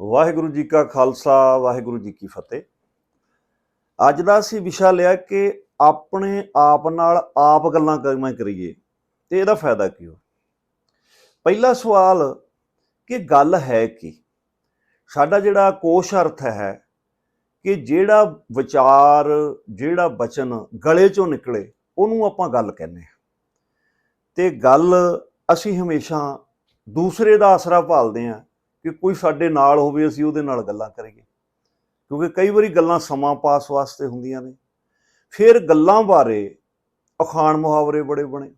ਵਾਹਿਗੁਰੂ ਜੀ ਕਾ ਖਾਲਸਾ, ਵਾਹਿਗੁਰੂ ਜੀ ਕੀ ਫਤਿਹ। ਅੱਜ ਦਾ ਅਸੀਂ ਵਿਸ਼ਾ ਲਿਆ ਕਿ ਆਪਣੇ ਆਪ ਨਾਲ ਆਪ ਗੱਲਾਂ ਕਿਵੇਂ ਕਰੀਏ ਤੇ ਇਹਦਾ ਫਾਇਦਾ ਕੀ ਹੋ ਪਹਿਲਾ ਸਵਾਲ ਕਿ ਗੱਲ ਹੈ ਕੀ? ਸਾਡਾ ਜਿਹੜਾ ਕੋਸ਼ ਅਰਥ ਹੈ ਕਿ ਜਿਹੜਾ ਵਿਚਾਰ, ਜਿਹੜਾ ਬਚਨ ਗਲੇ ਚੋਂ ਨਿਕਲੇ, ਉਹਨੂੰ ਆਪਾਂ ਗੱਲ ਕਹਿੰਦੇ ਹਾਂ। ਤੇ ਗੱਲ ਅਸੀਂ ਹਮੇਸ਼ਾ ਦੂਸਰੇ ਦਾ ਆਸਰਾ ਭਾਲਦੇ ਹਾਂ ਕਿ ਕੋਈ ਸਾਡੇ ਨਾਲ ਹੋਵੇ, ਅਸੀਂ ਉਹਦੇ ਨਾਲ ਗੱਲਾਂ ਕਰੀਏ। ਕਿਉਂਕਿ ਕਈ ਵਾਰੀ ਗੱਲਾਂ ਸਮਾਂ ਪਾਸ ਵਾਸਤੇ ਹੁੰਦੀਆਂ ਨੇ। ਫਿਰ ਗੱਲਾਂ ਬਾਰੇ ਅਖਾਣ ਮੁਹਾਵਰੇ ਬੜੇ ਬਣੇ।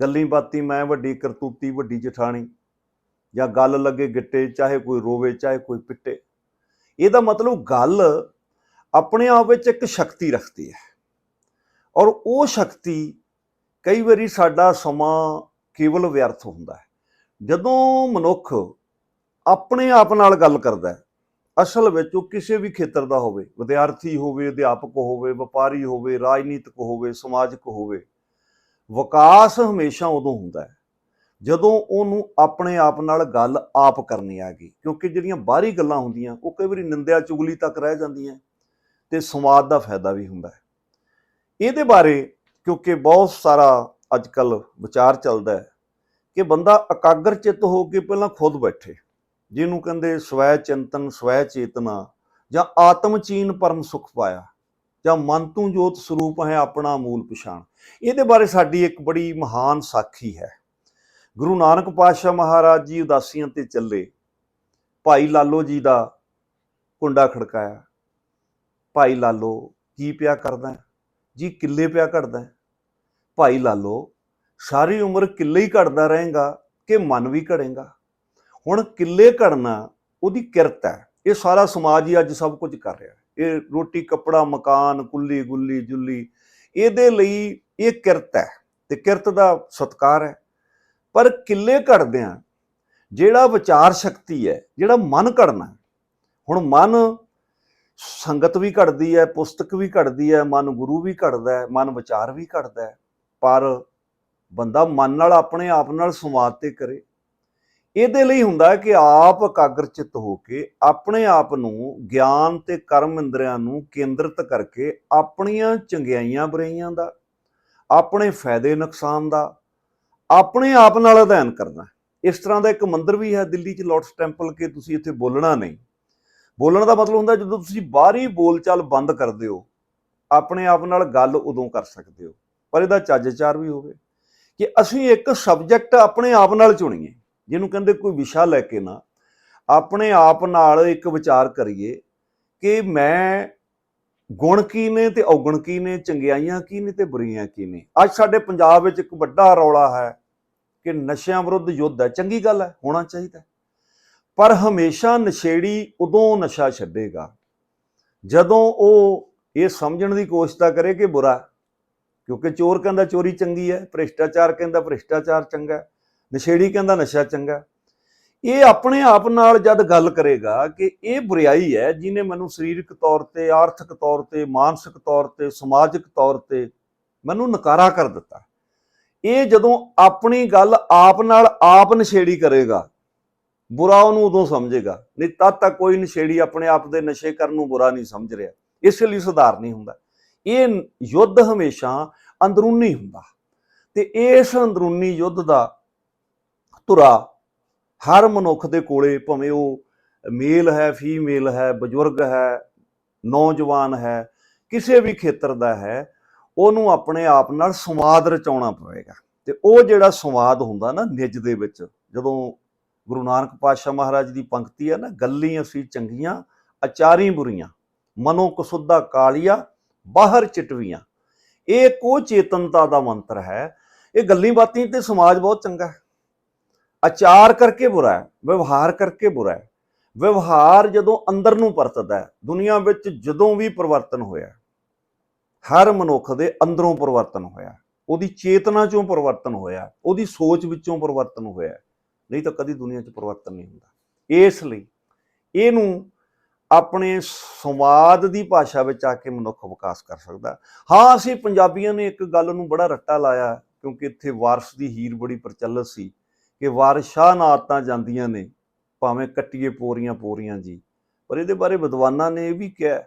ਗੱਲੀ ਬਾਤੀ ਮੈਂ ਵੱਡੀ ਕਰਤੂਤੀ, ਵੱਡੀ ਜਠਾਣੀ, ਜਾਂ ਗੱਲ ਲੱਗੇ ਗਿੱਟੇ, ਚਾਹੇ ਕੋਈ ਰੋਵੇ, ਚਾਹੇ ਕੋਈ ਪਿੱਟੇ। ਇਹਦਾ ਮਤਲਬ ਗੱਲ ਆਪਣੇ ਆਪ ਵਿੱਚ ਇੱਕ ਸ਼ਕਤੀ ਰੱਖਦੀ ਹੈ। ਔਰ ਉਹ ਸ਼ਕਤੀ ਕਈ ਵਾਰੀ ਸਾਡਾ ਸਮਾਂ ਕੇਵਲ ਵਿਅਰਥ ਹੁੰਦਾ ਹੈ। ਜਦੋਂ ਮਨੁੱਖ ਆਪਣੇ ਆਪ ਨਾਲ ਗੱਲ ਕਰਦਾ ਹੈ। ਅਸਲ ਵਿੱਚ ਉਹ ਕਿਸੇ ਵੀ ਖੇਤਰ ਦਾ ਹੋਵੇ, ਵਿਦਿਆਰਥੀ ਹੋਵੇ, ਅਧਿਆਪਕ ਹੋਵੇ, ਵਪਾਰੀ ਹੋਵੇ, ਰਾਜਨੀਤਿਕ ਹੋਵੇ, ਸਮਾਜਿਕ ਹੋਵੇ, ਵਿਕਾਸ ਹਮੇਸ਼ਾ ਉਦੋਂ ਹੁੰਦਾ ਹੈ ਜਦੋਂ ਉਹਨੂੰ ਆਪਣੇ ਆਪ ਨਾਲ ਗੱਲ ਆਪ ਕਰਨੀ ਆ ਗਈ। ਕਿਉਂਕਿ ਜਿਹੜੀਆਂ ਬਾਹਰੀ ਗੱਲਾਂ ਹੁੰਦੀਆਂ, ਉਹ ਕਈ ਵਾਰੀ ਨਿੰਦਿਆ ਚੁਗਲੀ ਤੱਕ ਰਹਿ ਜਾਂਦੀਆਂ ਤੇ ਸਮਾਜ ਦਾ ਫਾਇਦਾ ਵੀ ਹੁੰਦਾ ਹੈ। ਇਹਦੇ ਬਾਰੇ ਕਿਉਂਕਿ ਬਹੁਤ ਸਾਰਾ ਅੱਜ ਕੱਲ ਵਿਚਾਰ ਚੱਲਦਾ ਹੈ ਕਿ ਬੰਦਾ ਇਕਾਗਰ ਚਿੱਤ ਹੋ ਕੇ ਪਹਿਲਾਂ ਖੁਦ ਬੈਠੇ। ਜਿਹਨੂੰ ਕਹਿੰਦੇ ਸਵੈ ਚਿੰਤਨ, ਸਵੈ ਚੇਤਨਾ ਜਾਂ ਆਤਮ ਚੀਨ ਪਰਮ ਸੁਖ ਪਾਇਆ ਜਾਂ ਮਨ ਤੂੰ ਜੋਤ ਸਰੂਪ ਹੈ ਆਪਣਾ ਮੂਲ ਪਛਾਣ। ਇਹਦੇ ਬਾਰੇ ਸਾਡੀ ਇੱਕ ਬੜੀ ਮਹਾਨ ਸਾਖੀ ਹੈ। ਗੁਰੂ ਨਾਨਕ ਪਾਤਸ਼ਾਹ ਮਹਾਰਾਜ ਜੀ ਉਦਾਸੀਆਂ ਤੇ ਚੱਲੇ। ਭਾਈ ਲਾਲੋ ਜੀ ਦਾ ਕੁੰਡਾ ਖੜਕਾਇਆ। ਭਾਈ ਲਾਲੋ, ਕੀ ਪਿਆ ਕਰਦਾ ਜੀ ਕਿੱਲੇ ਪਿਆ ਘੜਦਾ ਭਾਈ ਲਾਲੋ, ਸਾਰੀ ਉਮਰ ਕਿੱਲੇ ਹੀ ਘੜਦਾ ਰਹੇਗਾ ਕਿ ਮਨ ਵੀ ਘੜੇਗਾ ਹੁਣ ਕਿੱਲੇ ਘੜਨਾ, ਉਹਦੀ ਕਿਰਤ ਹੈ। ਇਹ ਸਾਰਾ ਸਮਾਜ ਹੀ ਅੱਜ ਸਭ ਕੁਝ ਕਰ ਰਿਹਾ ਇਹ ਰੋਟੀ, ਕੱਪੜਾ, ਮਕਾਨ, ਕੁੱਲੀ, ਗੁੱਲੀ, ਜੁੱਲੀ, ਇਹਦੇ ਲਈ ਇਹ ਕਿਰਤ ਹੈ ਤੇ ਕਿਰਤ ਦਾ ਸਤਕਾਰ ਹੈ। ਪਰ ਕਿੱਲੇ ਘੜਦਿਆਂ ਜਿਹੜਾ ਵਿਚਾਰ ਸ਼ਕਤੀ ਹੈ, ਜਿਹੜਾ ਮਨ ਘੜਨਾ, ਹੁਣ ਮਨ ਸੰਗਤ ਵੀ ਘੜਦੀ ਹੈ, ਪੁਸਤਕ ਵੀ ਘੜਦੀ ਹੈ, ਮਨ ਗੁਰੂ ਵੀ ਘੜਦਾ ਹੈ, ਮਨ ਵਿਚਾਰ ਵੀ ਘੜਦਾ ਹੈ, ਪਰ ਬੰਦਾ ਮਨ ਨਾਲ ਆਪਣੇ ਆਪ ਨਾਲ ਸੰਵਾਦ ਤੇ ਕਰੇ। ਇਹਦੇ ਲਈ ਹੁੰਦਾ ਕਿ ਆਪ ਇਕਾਗਰਚਿਤ ਹੋ ਕੇ ਆਪਣੇ ਆਪ ਨੂੰ ਗਿਆਨ ਤੇ ਕਰਮ ਇੰਦਰੀਆਂ ਨੂੰ ਕੇਂਦਰਿਤ ਕਰਕੇ ਆਪਣੀਆਂ ਚੰਗਿਆਈਆਂ ਬੁਰਾਈਆਂ ਦਾ, ਆਪਣੇ ਫਾਇਦੇ ਨੁਕਸਾਨ ਦਾ, ਆਪਣੇ ਆਪ ਨਾਲ ਅਧਿਐਨ ਕਰਨਾ। ਇਸ ਤਰ੍ਹਾਂ ਦਾ ਇੱਕ ਮੰਦਿਰ ਵੀ ਹੈ ਦਿੱਲੀ 'ਚ ਲੋਟਸ ਟੈਂਪਲ, ਕਿ ਤੁਸੀਂ ਇੱਥੇ ਬੋਲਣਾ ਨਹੀਂ। ਬੋਲਣ ਦਾ ਮਤਲਬ ਹੁੰਦਾ ਜਦੋਂ ਤੁਸੀਂ ਬਾਹਰੀ ਬੋਲਚਾਲ ਬੰਦ ਕਰਦੇ ਹੋ, ਆਪਣੇ ਆਪ ਨਾਲ ਗੱਲ ਉਦੋਂ ਕਰ ਸਕਦੇ ਹੋ। ਪਰ ਇਹਦਾ ਚੱਜਚਾਰ ਵੀ ਹੋਵੇ ਕਿ ਅਸੀਂ ਇੱਕ ਸਬਜੈਕਟ ਆਪਣੇ ਆਪ ਨਾਲ ਚੁਣੀਏ। ਜਿਹਨੂੰ ਕਹਿੰਦੇ ਕੋਈ ਵਿਸ਼ਾ ਲੈ ਕੇ ਨਾ, ਆਪਣੇ ਆਪ ਨਾਲ ਇੱਕ ਵਿਚਾਰ ਕਰੀਏ ਕਿ ਮੈਂ ਗੁਣ ਕੀ ਨੇ ਤੇ ਔਗਣ ਕੀ ਨੇ, ਚੰਗਿਆਈਆਂ ਕੀ ਨੇ ਤੇ ਬੁਰੀਆਂ ਕੀ ਨੇ। ਅੱਜ ਸਾਡੇ ਪੰਜਾਬ ਵਿੱਚ ਇੱਕ ਵੱਡਾ ਰੌਲਾ ਹੈ ਕਿ ਨਸ਼ਿਆਂ ਵਿਰੁੱਧ ਯੁੱਧ ਹੈ। ਚੰਗੀ ਗੱਲ ਹੈ, ਹੋਣਾ ਚਾਹੀਦਾ ਪਰ ਹਮੇਸ਼ਾ ਨਸ਼ੇੜੀ ਉਦੋਂ ਨਸ਼ਾ ਛੱਡੇਗਾ ਜਦੋਂ ਉਹ ਇਹ ਸਮਝਣ ਦੀ ਕੋਸ਼ਿਸ਼ ਤਾਂ ਕਰੇ ਕਿ ਬੁਰਾ ਕਿਉਂਕਿ ਚੋਰ ਕਹਿੰਦਾ ਚੋਰੀ ਚੰਗੀ ਹੈ, ਭ੍ਰਿਸ਼ਟਾਚਾਰ ਕਹਿੰਦਾ ਭ੍ਰਿਸ਼ਟਾਚਾਰ ਚੰਗਾ ਨਸ਼ੇੜੀ ਕਹਿੰਦਾ ਨਸ਼ਾ ਚੰਗਾ। ਇਹ ਆਪਣੇ ਆਪ ਨਾਲ ਜਦ ਗੱਲ ਕਰੇਗਾ ਕਿ ਇਹ ਬੁਰਾਈ ਹੈ ਜਿਹਨੇ ਮੈਨੂੰ ਸਰੀਰਕ ਤੌਰ ਤੇ, ਆਰਥਿਕ ਤੌਰ ਤੇ, ਮਾਨਸਿਕ ਤੌਰ ਤੇ, ਸਮਾਜਿਕ ਤੌਰ ਤੇ ਮੈਨੂੰ ਨਕਾਰਾ ਕਰ ਦਿੱਤਾ। ਇਹ ਜਦੋਂ ਆਪਣੀ ਗੱਲ ਆਪ ਨਾਲ ਆਪ ਨਸ਼ੇੜੀ ਕਰੇਗਾ, ਬੁਰਾ ਉਹਨੂੰ ਉਦੋਂ ਸਮਝੇਗਾ। ਨਹੀਂ ਤਦ ਤੱਕ ਕੋਈ ਨਸ਼ੇੜੀ ਆਪਣੇ ਆਪ ਦੇ ਨਸ਼ੇ ਕਰਨ ਨੂੰ ਬੁਰਾ ਨਹੀਂ ਸਮਝ ਰਿਹਾ। ਇਸ ਲਈ ਸੁਧਾਰ ਨਹੀਂ ਹੁੰਦਾ। ਇਹ ਯੁੱਧ ਹਮੇਸ਼ਾ ਅੰਦਰੂਨੀ ਹੁੰਦਾ। ਤੇ ਇਸ ਅੰਦਰੂਨੀ ਯੁੱਧ ਦਾ ਧੁਰਾ। ਹਰ ਮਨੁੱਖ ਦੇ ਕੋਲੇ ਭਾਵੇਂ ਉਹ ਮੇਲ ਹੈ, ਫੀਮੇਲ ਹੈ, ਬਜ਼ੁਰਗ ਹੈ, ਨੌਜਵਾਨ ਹੈ, ਕਿਸੇ ਵੀ ਖੇਤਰ ਦਾ ਹੈ, ਉਹਨੂੰ ਆਪਣੇ ਆਪ ਨਾਲ ਸੰਵਾਦ ਰਚਾਉਣਾ ਪਵੇਗਾ। ਤੇ ਉਹ ਜਿਹੜਾ ਸੰਵਾਦ ਹੁੰਦਾ ਨਾ ਨਿੱਜ ਦੇ ਵਿੱਚ, ਜਦੋਂ ਗੁਰੂ ਨਾਨਕ ਪਾਤਸ਼ਾਹ ਮਹਾਰਾਜ ਦੀ ਪੰਕਤੀ ਹੈ ਨਾ ਗੱਲੀ ਅਸੀਂ ਚੰਗੀਆਂ ਅਚਾਰੀ ਬੁਰੀਆਂ ਮਨੋ ਕਸੁੱਧਾ ਕਾਲੀਆ, ਬਾਹਰ ਚਿਟਵੀਆਂ। ਇਹ ਕੋ ਚੇਤਨਤਾ ਦਾ ਮੰਤਰ ਹੈ। ਇਹ ਗੱਲੀ ਬਾਤੀ ਤੇ ਸਮਾਜ ਬਹੁਤ ਚੰਗਾ ਹੈ। ਆਚਾਰ ਕਰਕੇ ਬੁਰਾ ਹੈ, ਵਿਵਹਾਰ ਕਰਕੇ ਬੁਰਾ ਹੈ। ਵਿਵਹਾਰ ਜਦੋਂ ਅੰਦਰ ਨੂੰ ਪਰਤਦਾ ਹੈ, ਦੁਨੀਆ ਵਿੱਚ ਜਦੋਂ ਵੀ ਪਰਿਵਰਤਨ ਹੋਇਆ ਹਰ ਮਨੁੱਖ ਦੇ ਅੰਦਰੋਂ ਪਰਿਵਰਤਨ ਹੋਇਆ ਉਹਦੀ ਚੇਤਨਾ ਚੋਂ ਪਰਿਵਰਤਨ ਹੋਇਆ ਉਹਦੀ ਸੋਚ ਵਿੱਚੋਂ ਪਰਿਵਰਤਨ ਹੋਇਆ ਨਹੀਂ ਤਾਂ ਕਦੀ ਦੁਨੀਆ 'ਚ ਪਰਿਵਰਤਨ ਨਹੀਂ ਹੁੰਦਾ। ਇਸ ਲਈ ਇਹਨੂੰ ਆਪਣੇ ਸੰਵਾਦ ਦੀ ਭਾਸ਼ਾ ਵਿੱਚ ਆ ਕੇ ਮਨੁੱਖ ਵਿਕਾਸ ਕਰ ਸਕਦਾ ਹਾਂ। ਅਸੀਂ ਪੰਜਾਬੀਆਂ ਨੇ ਇੱਕ ਗੱਲ ਨੂੰ ਬੜਾ ਰੱਟਾ ਲਾਇਆ ਕਿਉਂਕਿ ਇੱਥੇ ਵਾਰਸ ਦੀ ਹੀਰ ਬੜੀ ਪ੍ਰਚਲਿਤ ਸੀ। ਕਿ ਵਾਰਿਸ ਸ਼ਾਹ ਨਾਤਾਂ ਜਾਂਦੀਆਂ ਨੇ, ਭਾਵੇਂ ਕੱਟੀਏ ਪੋਰੀਆਂ ਪੋਰੀਆਂ ਜੀ। ਪਰ ਇਹਦੇ ਬਾਰੇ ਵਿਦਵਾਨਾਂ ਨੇ ਇਹ ਵੀ ਕਿਹਾ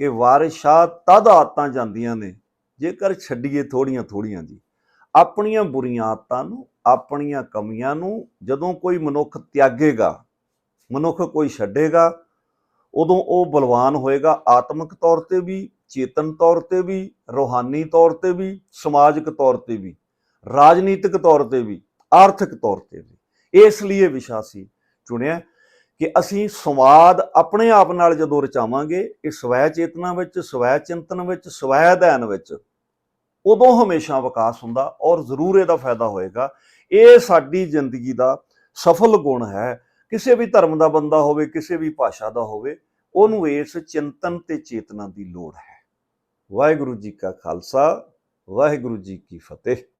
ਕਿ ਵਾਰਿਸ਼ਾਂ ਤਦ ਆਦਤਾਂ ਜਾਂਦੀਆਂ ਨੇ, ਜੇਕਰ ਛੱਡੀਏ ਥੋੜੀਆਂ ਥੋੜੀਆਂ ਜੀ। ਆਪਣੀਆਂ ਬੁਰੀਆਂ ਆਦਤਾਂ ਨੂੰ, ਆਪਣੀਆਂ ਕਮੀਆਂ ਨੂੰ ਜਦੋਂ ਕੋਈ ਮਨੁੱਖ ਤਿਆਗੇਗਾ, ਮਨੁੱਖ ਕੋਈ ਛੱਡੇਗਾ, ਉਦੋਂ ਉਹ ਬਲਵਾਨ ਹੋਏਗਾ ਆਤਮਿਕ ਤੌਰ ਤੇ ਵੀ, ਚੇਤਨ ਤੌਰ ਤੇ ਵੀ, ਰੋਹਾਨੀ ਤੌਰ ਤੇ ਵੀ, ਸਮਾਜਿਕ ਤੌਰ ਤੇ ਵੀ, ਰਾਜਨੀਤਿਕ ਤੌਰ ਤੇ ਵੀ। ਆਰਥਿਕ ਤੌਰ ਤੇ ਵੀ। ਇਸ ਲਈ ਇਹ ਵਿਸ਼ਾ ਸੀ ਚੁਣਿਆ ਕਿ ਅਸੀਂ ਸੰਵਾਦ ਆਪਣੇ ਆਪ ਨਾਲ ਜਦੋਂ ਰਚਾਵਾਂਗੇ, ਇਹ ਸਵੈ ਚੇਤਨਾ ਵਿੱਚ ਸਵੈ ਚਿੰਤਨ ਵਿੱਚ ਸਵੈ ਅਧਿਐਨ ਵਿੱਚ ਉਦੋਂ ਹਮੇਸ਼ਾ ਵਿਕਾਸ ਹੁੰਦਾ ਔਰ ਜ਼ਰੂਰ ਇਹਦਾ ਫਾਇਦਾ ਹੋਏਗਾ। ਇਹ ਸਾਡੀ ਜ਼ਿੰਦਗੀ ਦਾ ਸਫਲ ਗੁਣ ਹੈ। ਕਿਸੇ ਵੀ ਧਰਮ ਦਾ ਬੰਦਾ ਹੋਵੇ, ਕਿਸੇ ਵੀ ਭਾਸ਼ਾ ਦਾ ਹੋਵੇ, ਉਹਨੂੰ ਇਸ ਚਿੰਤਨ ਤੇ ਚੇਤਨਾ ਦੀ ਲੋੜ ਹੈ। ਵਾਹਿਗੁਰੂ ਜੀ ਕਾ ਖਾਲਸਾ, ਵਾਹਿਗੁਰੂ ਜੀ ਕੀ ਫਤਿਹ।